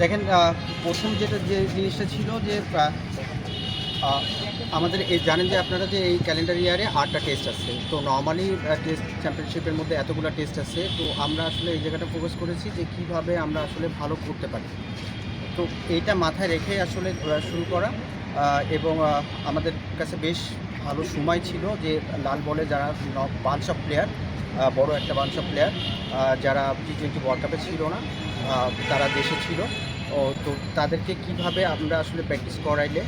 দেখেন প্রথম যেটা যে জিনিসটা ছিল যে আমাদের এই জানেন যে আপনারা যে এই ক্যালেন্ডার ইয়ারে আটটা টেস্ট আছে। তো নর্মালি টেস্ট চ্যাম্পিয়নশিপের মধ্যে এতগুলো টেস্ট আছে। তো আমরা আসলে এই জায়গাটা ফোকাস করেছি যে কীভাবে আমরা আসলে ভালো করতে পারি। তো এইটা মাথায় রেখে আসলে শুরু করা। এবং আমাদের কাছে বেশ ভালো সময় ছিল যে লাল বলে যারা বাঞ্চ অফ প্লেয়ার বড় একটা বাঞ্চ প্লেয়ার যারা টি টোয়েন্টি ওয়ার্ল্ড কাপে ছিল না তারা দেশে ছিল। ও তো তাদেরকে কীভাবে আমরা আসলে প্র্যাকটিস করাইলে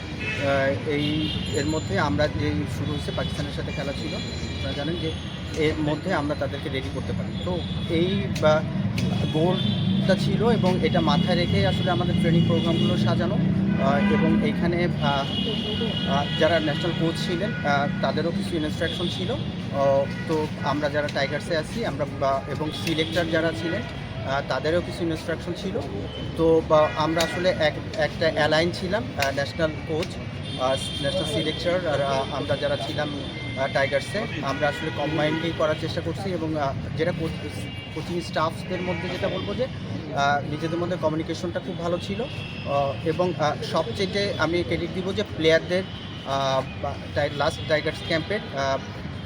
এই এর মধ্যে আমরা যে শুরু হয়েছে পাকিস্তানের সাথে খেলা ছিল আপনারা জানেন যে এর মধ্যে আমরা তাদেরকে রেডি করতে পারি। তো এই গোলটা ছিল এবং এটা মাথায় রেখে আসলে আমাদের ট্রেনিং প্রোগ্রামগুলো সাজানো এবং আহ, যারা ন্যাশনাল কোচ ছিলেন তাদেরও কিছু ইনস্ট্রাকশন ছিল। তো আমরা যারা টাইগার্সে আছি, আমরা এবং সিলেক্টর যারা ছিলেন তাদেরও কিছু ইনস্ট্রাকশন ছিল। তো আমরা আসলে এক, একটা অ্যালাইন ছিলাম ন্যাশনাল কোচ ন্যাশনাল সিলেক্টর আর আমরা যারা ছিলাম টাইগার্সে আমরা আসলে কম্বাইন্ডলি করার চেষ্টা করছি এবং যেটা কোচিং স্টাফদের মধ্যে যেটা বলব যে নিজেদের মধ্যে কমিউনিকেশনটা খুব ভালো ছিল। এবং সবচেয়ে আমি ক্রেডিট দিব যে প্লেয়ারদের লাস্ট টাইগার্স ক্যাম্পের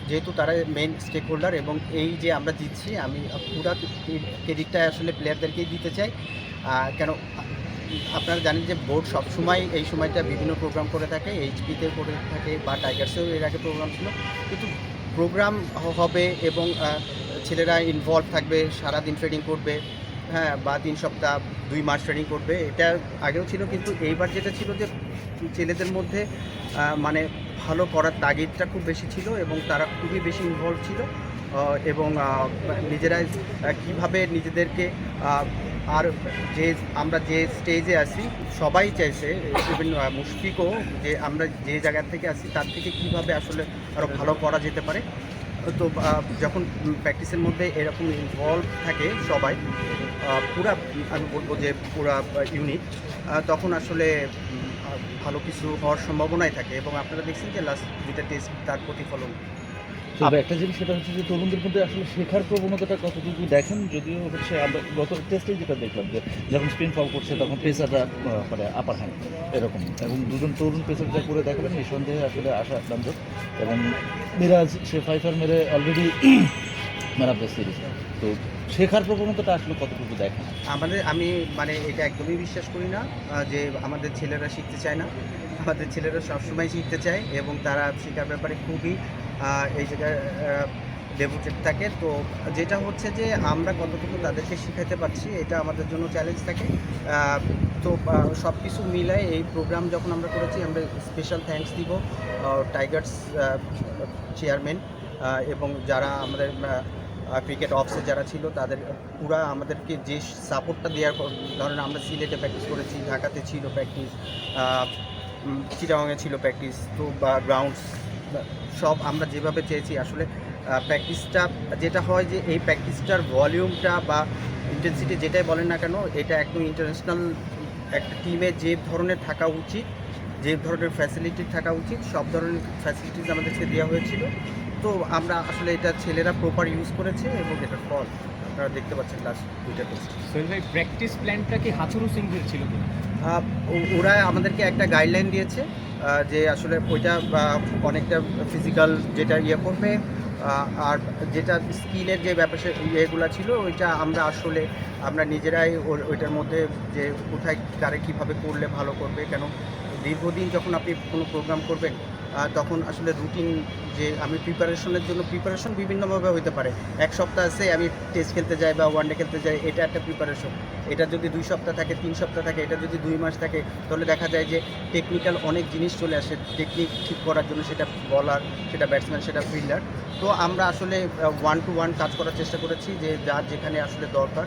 যেহেতু তারা মেন স্টেক হোল্ডার এবং এই যে আমরা দিচ্ছি আমি পুরো ক্রেডিটটা আসলে প্লেয়ারদেরকেই দিতে চাই। কেন, আপনারা জানেন যে বোর্ড সবসময় এই সময়টা বিভিন্ন প্রোগ্রাম করে থাকে এইচপিতে করে থাকে বা টাইগার্সেও এর আগে প্রোগ্রাম ছিল। কিন্তু প্রোগ্রাম হবে এবং ছেলেরা ইনভলভ থাকবে, সারাদিন ট্রেনিং করবে হ্যাঁ বা তিন সপ্তাহ, দুই মাস ট্রেনিং করবে। এটা আগেও ছিল, কিন্তু এইবার যেটা ছিল যে ছেলেদের মধ্যে মানে ভালো করার তাগিদটা খুব বেশি ছিল এবং তারা খুবই বেশি ইনভলভ ছিল এবং নিজেরাই কীভাবে নিজেদেরকে আর যে, আমরা যে স্টেজে আসি সবাই চাইছে, ইভেন মুশফিকও, যে আমরা যে জায়গা থেকে আসি তার থেকে কীভাবে আসলে আরও ভালো করা যেতে পারে। তো যখন প্র্যাকটিসের মধ্যে এরকম ইনভলভ থাকে সবাই পুরা, আমি বলব যে পুরা ইউনিট তখন আসলে ভালো কিছু হওয়ার সম্ভাবনাই থাকে এবং আপনারা দেখছেন যে লাস্ট দুইটা টেস্ট তার প্রতিফলন। তবে একটা জিনিস সেটা হচ্ছে যে তরুণদের মধ্যে আসলে শেখার প্রবণতাটা কতটুকু দেখেন? যদিও হচ্ছে আমরা গত টেস্টেই যেটা দেখলাম যে যখন স্পিন ফল করছে তখন পেসাররা মানে আপার হ্যান্ড এরকম। এবং দুজন তরুণ পেসার যা করে দেখালেন, নিঃসন্দেহে আসলে আশা ব্যঞ্জক এবং মিরাজ, সে ফাইফার মেরে already man of the series তো শেখার প্রবণতাটা আসলে কতটুকু দেখেন আমাদের, আমি মানে এটা একদমই বিশ্বাস করি না যে আমাদের ছেলেরা শিখতে চায় না। আমাদের ছেলেরা সবসময় শিখতে চায় এবং তারা শেখার ব্যাপারে খুবই এই জায়গায় ডেভোটেড থাকে। তো যেটা হচ্ছে যে আমরা কতটুকু তাদেরকে শেখাতে পারছি, এটা আমাদের জন্য চ্যালেঞ্জ থাকে। তো সব কিছু মিলাই এই প্রোগ্রাম যখন আমরা করেছি, আমরা স্পেশাল থ্যাঙ্কস দিব টাইগার্স চেয়ারম্যান এবং যারা আমাদের ক্রিকেট অফিসে যারা ছিল, তাদের পুরা আমাদেরকে যে সাপোর্টটা দেওয়ার পর, ধরেন আমরা সিলেটে প্র্যাকটিস করেছি, ঢাকাতে ছিল প্র্যাকটিস চিটাগাংয়ে ছিল প্র্যাকটিস তো বা গ্রাউন্ডস সব আমরা যেভাবে চেয়েছি, আসলে প্র্যাকটিসটা যেটা হয় যে, এই প্র্যাকটিসটার ভলিউমটা বা ইন্টেন্সিটি যেটাই বলেন না কেন, এটা একদম ইন্টারন্যাশনাল একটা টিমে যে ধরনের থাকা উচিত, যে ধরনের ফ্যাসিলিটি থাকা উচিত, সব ধরনের ফ্যাসিলিটিস আমাদেরকে দেওয়া হয়েছিল। তো আমরা আসলে এটা ছেলেরা প্রপার ইউজ করেছে এবং এটার ফল আপনারা দেখতে পাচ্ছেন লাস্ট দুইটা সোহেল ভাই প্র্যাকটিস প্ল্যানটা কি হাথুরু সিংহের ছিল ওরা আমাদেরকে একটা গাইডলাইন দিয়েছে যে আসলে ওইটা অনেকটা ফিজিক্যাল যেটা ইয়ে করবে আর যেটা স্কিলের যে ব্যাপার ইয়েগুলো ছিল ওইটা আমরা আসলে আমরা নিজেরাই ওইটার মধ্যে যে কোথায় কারে কীভাবে করলে ভালো করবে কেন? দীর্ঘদিন যখন আপনি কোনো প্রোগ্রাম করবেন তখন আসলে রুটিন যে আমি প্রিপারেশনের জন্য প্রিপারেশন বিভিন্নভাবে হতে পারে। এক সপ্তাহ আছে, আমি টেস্ট খেলতে যাই বা ওয়ানডে খেলতে যাই, এটা একটা প্রিপারেশন এটা যদি দুই সপ্তাহ থাকে, তিন সপ্তাহ থাকে, এটা যদি দুই মাস থাকে, তাহলে দেখা যায় যে টেকনিক্যাল অনেক জিনিস চলে আসে। টেকনিক ঠিক করার জন্য সেটা বলার সেটা ব্যাটসম্যান সেটা ফিল্ডার তো আমরা আসলে ওয়ান টু ওয়ান কাজ করার চেষ্টা করেছি যে যার যেখানে আসলে দরকার।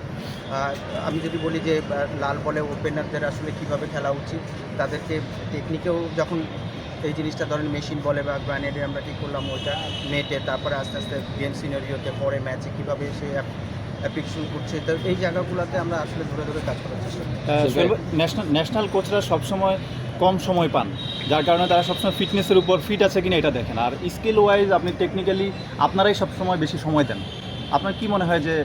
আমি যদি বলি যে লাল বলে ওপেনারদের আসলে কীভাবে খেলা উচিত, তাদেরকে টেকনিকেও যখন এই জিনিসটা ধরেন মেশিন বলে বা গ্রানেডে আমরা ঠিক করলাম ওইটা নেটে তারপরে আস্তে আস্তে গেম সিনারিওতে পরে ম্যাচে কীভাবে সে অ্যাপ্লিকেশন করছে তো এই জায়গাগুলোতে আমরা আসলে ধরে ধরে কাজ করার চেষ্টা ন্যাশনাল ন্যাশনাল কোচরা সবসময় কম সময় পান যার কারণে তারা সবসময় ফিটনেসের উপর ফিট আছে কিনা এটা দেখেন। আর স্কিল ওয়াইজ আপনি টেকনিক্যালি আপনারাই সবসময় বেশি সময় দেন। আপনার কি মনে হয় যে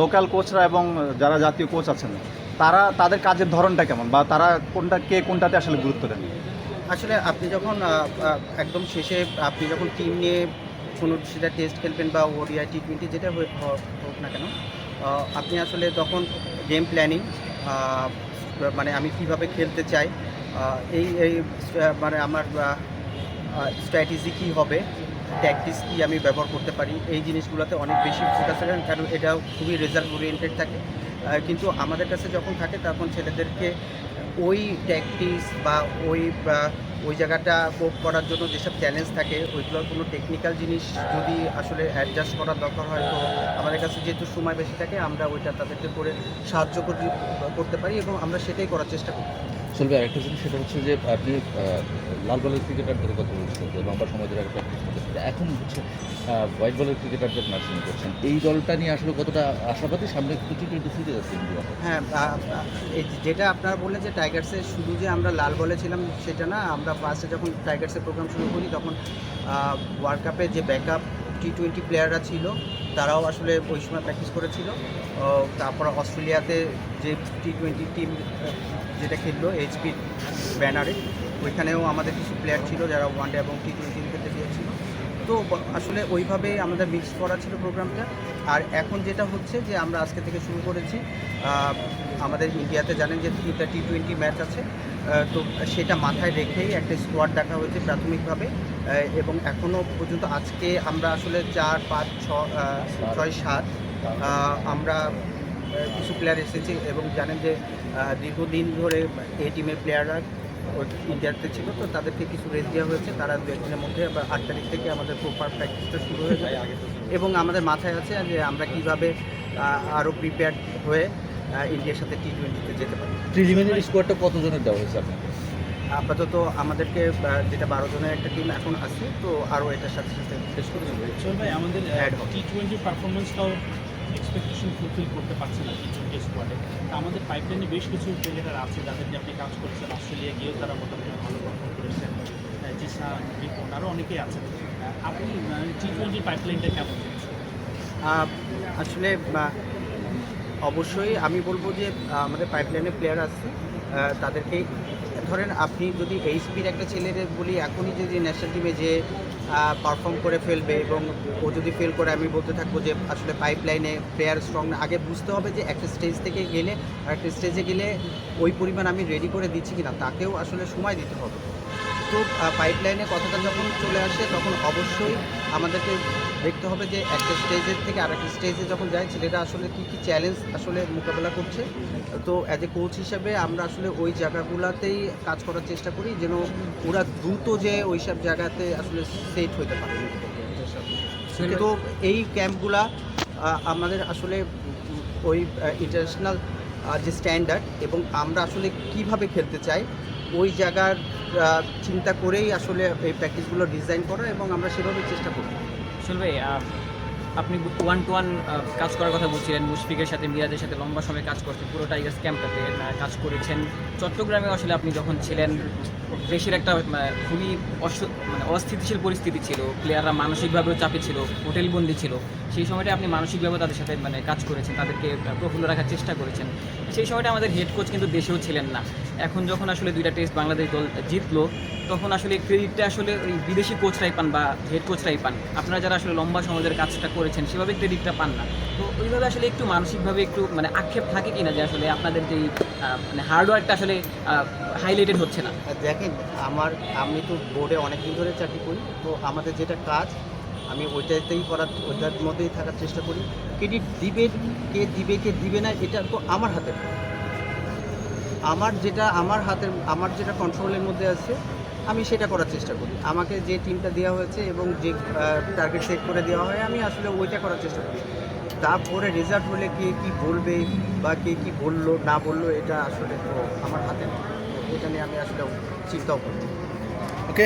লোকাল কোচরা এবং যারা জাতীয় কোচ আছেন তারা তাদের কাজের ধরনটা কেমন বা তারা কোনটা কে কোনটাতে আসলে গুরুত্ব দেন? আসলে আপনি যখন একদম শেষে আপনি যখন টিম নিয়ে কোনো সেটা টেস্ট খেলবেন বা ওডিআই টি টোয়েন্টি যেটা হোক না কেন আপনি আসলে তখন গেম প্ল্যানিং মানে আমি কীভাবে খেলতে চাই এই এই মানে আমার স্ট্র্যাটেজি কী হবে ট্যাকটিস কী আমি ব্যবহার করতে পারি, এই জিনিসগুলোতে অনেক বেশি ফোকাস রাখেন কারণ এটাও খুবই রেজাল্ট ওরিয়েন্টেড থাকে কিন্তু আমাদের কাছে যখন থাকে, তখন ছেলেদেরকে ওই ট্যাকটিস বা ওই ওই জায়গাটা কোপ করার জন্য যেসব চ্যালেঞ্জ থাকে, ওইগুলোর কোনো টেকনিক্যাল জিনিস যদি আসলে অ্যাডজাস্ট করার দরকার হয়, তো আমাদের কাছে যেহেতু সময় বেশি থাকে, আমরা ওইটা তাদেরকে করে সাহায্য করতে পারি এবং আমরা সেটাই করার চেষ্টা করি। চলবে আরেকটা জিনিস, সেটা হচ্ছে যে আপনি লাল বলের ক্রিকেটারদের কথা বলছেন, যে লম্বা সময় ধরে একটা এখন হচ্ছে হোয়াইট বলের ক্রিকেটারদের নার্সিং করছেন। এই দলটা নিয়ে আসলে কতটা আশাবাদী? সামনে টি টোয়েন্টি সিরিজ আছে ইন্ডিয়া। হ্যাঁ যেটা আপনারা বললেন যে টাইগার্সের শুধু যে আমরা লাল বলে ছিলাম, সেটা না, আমরা ফার্স্টে যখন টাইগার্সের প্রোগ্রাম শুরু করি, তখন ওয়ার্ল্ড কাপে যে ব্যাকআপ টি টোয়েন্টি প্লেয়াররা ছিল, তারাও আসলে ওই সময় প্র্যাকটিস করেছিল। তারপর অস্ট্রেলিয়াতে যে টি টোয়েন্টি টিম যেটা খেললো এইচপি ব্যানারে, ওইখানেও আমাদের কিছু প্লেয়ার ছিল যারা ওয়ান ডে এবং টি টোয়েন্টি খেলতে গিয়েছিল তো, আসলে ওইভাবেই আমাদের মিক্স করা ছিল প্রোগ্রামটা আর এখন যেটা হচ্ছে যে, আমরা আজকে থেকে শুরু করেছি আমাদের ইন্ডিয়াতে জানেন যে, তিনটা টি টোয়েন্টি ম্যাচ আছে। তো সেটা মাথায় রেখেই একটা স্কোয়াড ডাকা হয়েছে প্রাথমিকভাবে। এবং এখনও পর্যন্ত আজকে আমরা আসলে চার, পাঁচ, ছ ছয়, সাত আমরা কিছু প্লেয়ার এসেছে এবং জানেন যে দীর্ঘদিন ধরে এই টিমের প্লেয়াররা ইন্ডিয়াতে ছিল, তো তাদেরকে কিছু রেস্ট দেওয়া হয়েছে। তারা দু একদিনের মধ্যে আট তারিখ থেকে আমাদের প্রপার প্র্যাকটিসটা শুরু হয়ে যায় এবং আমাদের মাথায় আছে যে আমরা কীভাবে আরও প্রিপেয়ার হয়ে ইন্ডিয়ার সাথে টি টোয়েন্টিতে যেতে পারি। প্রিলিমিনারি স্কোয়াডটা কতজনের দেওয়া হয়েছে আপনাকে? আপাতত আমাদেরকে যেটা বারো জনের একটা টিম এখন আছে তো আরও এটার সাথে সাথে শেষ করে ভাই আমাদের। টি টোয়েন্টি পারফরমেন্সটাও এক্সপেকটেশন ফুলফিল করতে পারছে না টি টোয়েন্টি স্কোয়াডে আমাদের পাইপলাইনে বেশ কিছু ক্রিকেটার আছে যাদের নিয়ে আপনি কাজ করেছেন। অস্ট্রেলিয়া গিয়েও তারা মোটামুটি ভালো পারফর্ম করেছেন। জিসা রিপন আরও অনেকেই আছেন। আপনি টি টোয়েন্টি পাইপলাইনটা কেমন আসলে অবশ্যই আমি বলব যে আমাদের পাইপলাইনে প্লেয়ার আছে। তাদেরকে ধরেন আপনি যদি এইচপির একটা ছেলের বলি, এখনই যদি ন্যাশনাল টিমে যে পারফর্ম করে ফেলবে এবং ও যদি ফেল করে, আমি বলতে থাকব যে, আসলে পাইপ লাইনে প্লেয়ার স্ট্রং না। আগে বুঝতে হবে যে, একটা স্টেজ থেকে গেলে আর একটা স্টেজে গেলে ওই পরিমাণ আমি রেডি করে দিচ্ছি কিনা, তাকেও আসলে সময় দিতে হবে। তো পাইপলাইনে কথাটা যখন চলে আসে, তখন অবশ্যই আমাদেরকে দেখতে হবে যে একটা স্টেজের থেকে আরেকটা স্টেজে যখন যায়, ছেলেরা আসলে কী কী চ্যালেঞ্জ আসলে মোকাবেলা করছে। তো অ্যাজ এ কোচ হিসেবে আমরা আসলে ওই জায়গাগুলোতেই কাজ করার চেষ্টা করি, যেন ওরা দ্রুত যে ওই সব জায়গাতে আসলে সেট হতে পারে। তো এই ক্যাম্পগুলা আমাদের আসলে ওই ইন্টারন্যাশনাল যে স্ট্যান্ডার্ড এবং আমরা আসলে কীভাবে খেলতে চাই, ওই জায়গার চিন্তা করেই আসলে এই প্র্যাকটিসগুলো ডিজাইন করা এবং আমরা সেভাবে চেষ্টা করি আসল আপনি ওয়ান টু ওয়ান কাজ করার কথা বলছিলেন, মুশফিকের সাথে, মিরাজের সাথে লম্বা সময় কাজ করছেন, পুরো টাইগার্স ক্যাম্পটাতে কাজ করেছেন। চট্টগ্রামে আসলে আপনি যখন ছিলেন, দেশের একটা খুবই মানে অস্থিতিশীল পরিস্থিতি ছিল প্লেয়াররা মানসিকভাবেও চাপে ছিল, হোটেলবন্দি ছিল, সেই সময়টা আপনি মানসিকভাবে তাদের সাথে মানে কাজ করেছেন, তাদেরকে প্রফুল্ল রাখার চেষ্টা করেছেন। সেই সময়টা আমাদের হেড কোচ কিন্তু দেশেও ছিলেন না। এখন যখন আসলে দুইটা টেস্ট বাংলাদেশ দল জিতলো, তখন আসলে ক্রেডিটটা আসলে ওই বিদেশি কোচরাই পান বা হেড কোচরাই পান। আপনারা যারা আসলে লম্বা সময় ধরে কাজটা করেছেন, সেভাবে ক্রেডিটটা পান না। তো ওইভাবে আসলে একটু মানসিকভাবে একটু মানে আক্ষেপ থাকে কিনা যে আসলে আপনাদের যে মানে হার্ডওয়ার্কটা আসলে হাইলাইটেড হচ্ছে না? দেখেন, আমার, আমি তো বোর্ডে অনেকদিন ধরে চাকরি করি, তো আমাদের যেটা কাজ আমি ওইটাতেই করার, ওইটার মধ্যেই থাকার চেষ্টা করি। ক্রেডিট দিবে কে দিবে কে দিবে না, এটা তো আমার হাতে আমার যেটা, আমার হাতের, আমার যেটা কন্ট্রোলের মধ্যে আছে, আমি সেটা করার চেষ্টা করি। আমাকে যে টিমটা দেওয়া হয়েছে এবং যে টার্গেট সেট করে দেওয়া হয়, আমি আসলে ওইটা করার চেষ্টা করি। তারপরে রেজাল্ট হলে কে কি বলবে বা কে কী বলল, না বলল, এটা আসলে আমার হাতে এটা নিয়ে আমি আসলে চিন্তাও করি ওকে